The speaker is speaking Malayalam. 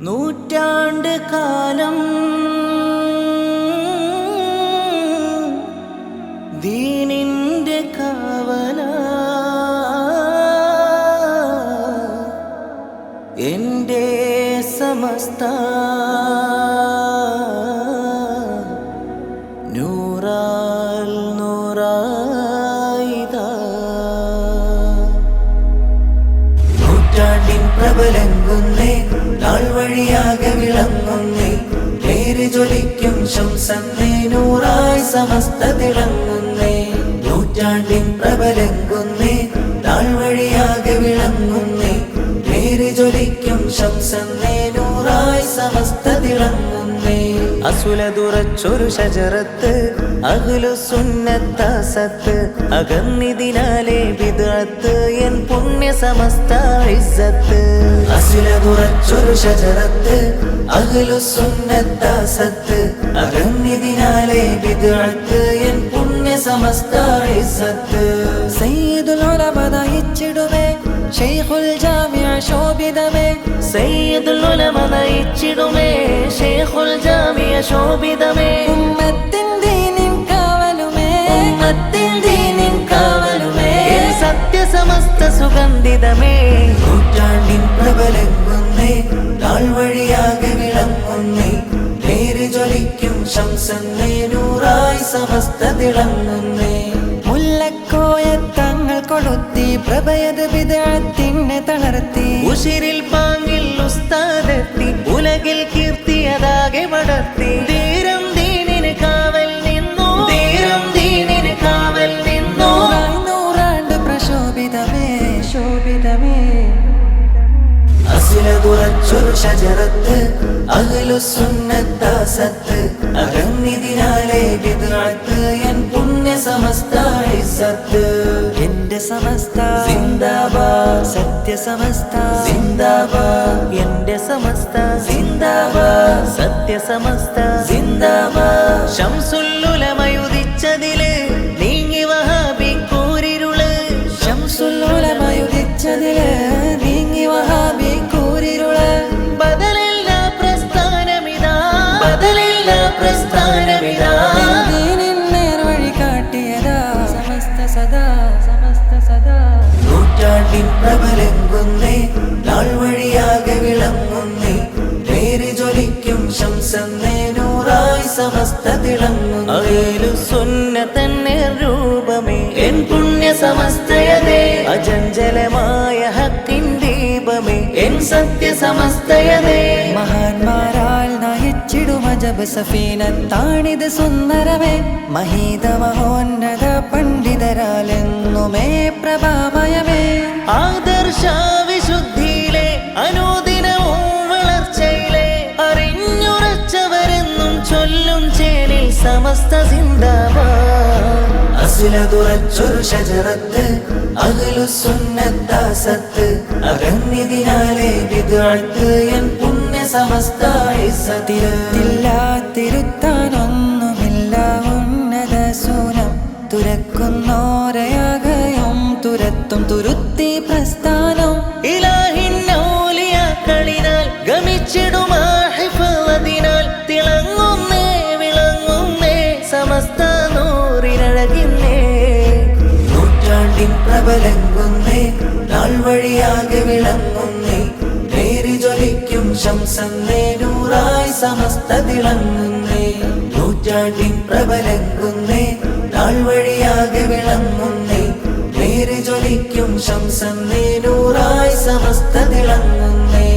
നൂറ്റാണ്ട് കാലം ദീനിന്റെ കാവല. എന്റെ സമസ്ത നൂറാൽ നാൾ വഴിയാകെ വിളങ്ങുന്നേ. നേര് ജ്വലിക്കും ശംസന്നേ നൂറായി സമസ്ത തിളങ്ങുന്നേ. നൂറ്റാണ്ടിൻ പ്രബലങ്കുന്നേ താൾ വഴിയാകെ വിളങ്ങുന്നേ. നേര് ജ്വലിക്കും ശംസന്നേ നൂറായി സമസ്ത തിളങ്ങുന്നേ. അസുലതുറച്ചൊരു ശജറത്ത് അഹ്ലു സുന്നത്താസത്ത് അകന്നിതിനാലെ വിദഅത്ത് എൻ പുണ്യ സമസ്ത ഇസത്ത് അസുലതുറച്ചൊരു ശജറത്ത് അഹ്ലു സുന്നത്താസത്ത് അകന്നിതിനാലെ വിദഅത്ത് എൻ പുണ്യ സമസ്ത ഇസത്ത് സയ്യിദുൽ ഉലമ നയിച്ചിടുമേ ഷൈഖുൽ ജാമിഅ ശോഭിതമേ സയ്യിദുൽ ഉലമ നയിച്ചിടുമേ ഷേഖുൽ ജാമിയ ശോഭിതമേ. ഉമ്മത്തിൻ ദീനിൻ കാവലുമേ ദീനിൻ കാവലുമേ. സത്യസമസ്ത സുഗന്ധിതമേ. നൂറ്റാണ്ടിൻ പ്രബലങ്ങുന്നേ നാൾ വഴിയാകെ വിളങ്ങുന്നേ. നേര് ജ്വലിക്കും ശംസന്നേ നൂറായി സമസ്ത തിളങ്ങുന്നേ. മുല്ലക്കോയ തങ്ങൾ കൊളുത്തി പ്രഭയത് വിദഗ്ധത്തിനെ തളർത്തി. ഉശിരിൽ പാങ്ങിൽ ഷജറത്ത് അകലു സുന്നത്താസത്ത് അകന്നിതിനാലെ വിദഗ്ധത്ത് എൻ പുണ്യ സമസ്ത സത്ത് എന്റെ സമസ്ത സിന്ദാബാദ് സത്യസമസ്ത സിന്ദാബാദ്. എന്റെ സമസ്ത സിന്ദാബാദ് സത്യസമസ്ത സിന്ദാബാദ്. ശംസുല്ലുലമയുദിച്ചതിൽ പ്രസ്ഥാനമിതാ. നേർവഴി കാട്ടിയതാ. സമസ്ത സദാ സമസ്ത സദാ. നൂറ്റാണ്ടിൻ പ്രബലങ്കുന്നേ നാൾ വഴിയാകെ വിളങ്ങുന്നേ നേര് ജ്വലിക്കും ശംസന്നേ നൂറായി സമസ്ത തിളങ്ങുന്നു. സുന്ന തന്നെ രൂപമേ എൻ പുണ്യ സമസ്തയതേ. അജഞ്ചലമായ ഹക്കിൻ ദീപമേ. എൻ സത്യ സമസ്തയതേ. മഹാന്മാർ സഫീനത്താണിത് സുന്ദരമേ മഹീതമഹോന്നത പണ്ഡിതരാലെന്നുമേ പ്രഭാമയമേ. ആദർശ വിശുദ്ധിയിലെ അനുദിനവും വളർച്ചയിലെ അറിഞ്ഞുറച്ചവരെന്നും ചൊല്ലും ചേരിൽ സമസ്ത സിന്ദാബാദ് അസുലതുറച്ചൊരു ഷജറത്ത് അകലു സുന്നത്താസത്ത് അകന്നിതിനാലെ വിതാഴ്ത്ത് എൻ സമസ്ത ഇസ്സത്തിൽ തിരുത്താനൊന്നുമില്ല. ഉന്നത സൂനം തുരക്കുന്നോരയാകയും തുരത്തും തുരുത്തി പ്രസ്ഥാനം. ഇലാഹിന്നൗലിയാക്കളിനാൽ ഗമിച്ചിടുമാഹിഫതിനാൽ തിളങ്ങുന്നേ വിളങ്ങുന്നേ സമസ്ത പ്രബലങ്കുന്നേ നാൾ വഴിയാകെ ജ്വലിക്കും ശംസന്നേ സമസ്ത തിളങ്ങുന്നേ. നൂറ്റാണ്ടിൻ പ്രബലങ്ങുന്നേ നാൾ വഴിയാകെ വിളങ്ങുന്നേ. നേര് ജ്വലിക്കും ശംസന്നേ നൂറായി സമസ്ത തിളങ്ങുന്നേ.